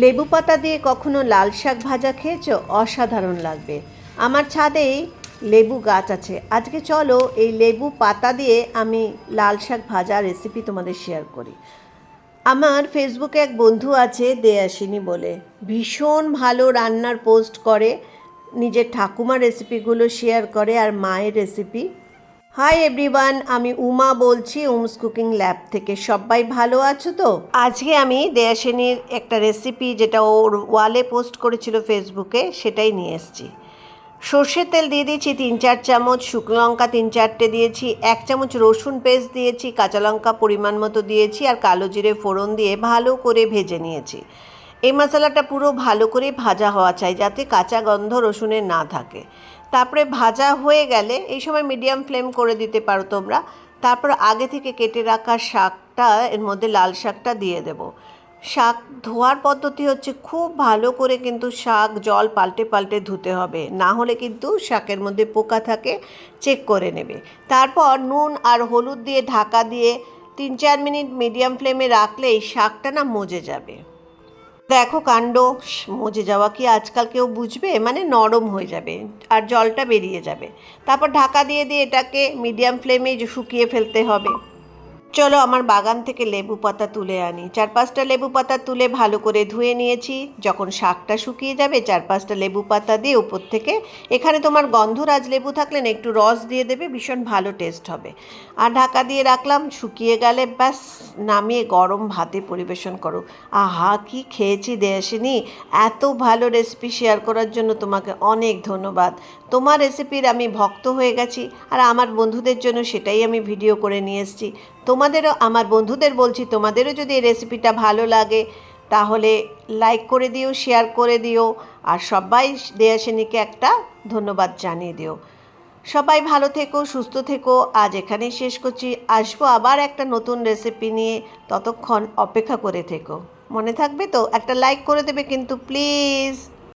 লেবু পাতা দিয়ে কখনো লাল শাক ভাজা খেয়েছো? অসাধারণ লাগবে। আমার ছাদেই লেবু গাছ আছে। আজকে চলো এই লেবু পাতা দিয়ে আমি লাল শাক ভাজা রেসিপি তোমাদের শেয়ার করি। আমার ফেসবুকে এক বন্ধু আছে দেয়াসিনী বলে। ভীষণ ভালো রান্নার পোস্ট করে, নিজের ঠাকুমার রেসিপিগুলো শেয়ার করে আর মায়ের রেসিপি হাই এভরিওয়ান আমি উমা বলছি, উমস কুকিং ল্যাব থেকে। সবাই ভালো আছো তো? আজকে আমি দেয়াসিনীর একটা রেসিপি যেটা ওর ওয়ালে পোস্ট করেছিল ফেসবুকে সেটাই নিয়ে এসেছি। সর্ষের তেল দিয়ে দিয়েছি তিন চার চামচ, শুকনো লঙ্কা তিন চারটে দিয়েছি, এক চামচ রসুন পেস্ট দিয়েছি, কাঁচা লঙ্কা পরিমাণ মতো দিয়েছি, আর কালো জিরে ফোড়ন দিয়ে ভালো করে ভেজে নিয়েছি। এই মশলাটা পুরো ভালো করে ভাজা হওয়া চাই, যাতে কাঁচা গন্ধ রসুনের না থাকে। তারপরে ভাজা হয়ে গেলে এই সময় মিডিয়াম ফ্লেম করে দিতে পারো তোমরা। তারপর আগে থেকে কেটে রাখা শাকটা, এর মধ্যে লাল শাকটা দিয়ে দেবো। শাক ধোয়ার পদ্ধতি হচ্ছে খুব ভালো করে কিন্তু শাক জল পাল্টে পাল্টে ধুতে হবে। না হলে কিন্তু শাকের মধ্যে পোকা থাকে, চেক করে নেবে। তারপর নুন আর হলুদ দিয়ে ঢাকা দিয়ে তিন চার মিনিট মিডিয়াম ফ্লেমে রাখলেই শাকটা না মজে যাবে। দেখো কাণ্ড, মজে যাওয়া কি আজকাল কেউ বুঝবে? মানে নরম হয়ে যাবে আর জলটা বেরিয়ে যাবে। তারপর ঢাকা দিয়ে দিয়ে এটাকে মিডিয়াম ফ্লেমে শুকিয়ে ফেলতে হবে। চলো আমার বাগান থেকে লেবু পাতা তুলে আনি। চার পাঁচটা লেবু পাতা তুলে ভালো করে ধুয়ে নিয়েছি। যখন শাকটা শুকিয়ে যাবে চার পাঁচটা লেবু পাতা দিয়ে উপর থেকে এখানে তোমার গন্ধরাজ লেবু থাকলে না, একটু রস দিয়ে দেবে, ভীষণ ভালো টেস্ট হবে। আর ঢাকা দিয়ে রাখলাম, শুকিয়ে গেলে ব্যাস, নামিয়ে গরম ভাতে পরিবেশন করো। আহা, কি খেয়েছি দেয়াসিনী এত ভালো রেসিপি শেয়ার করার জন্য তোমাকে অনেক ধন্যবাদ। তোমার রেসিপির আমি ভক্ত হয়ে গেছি, আর আমার বন্ধুদের জন্য সেটাই আমি ভিডিও করে নিয়ে এসেছি। তোমাদেরও, আমার বন্ধুদের বলছি, তোমাদেরও যদি এই রেসিপিটা ভালো লাগে, তাহলে লাইক করে দিও শেয়ার করে দিও, আর সবাই দেয়াসিনীকে একটা ধন্যবাদ জানিয়ে দিও। সবাই ভালো থেকো, সুস্থ থেকো, আজ এখানেই শেষ করছি। আসব আবার একটা নতুন রেসিপি নিয়ে ততক্ষণ অপেক্ষা করে থেকো। মনে থাকবে তো? একটা লাইক করে দেবে কিন্তু প্লিজ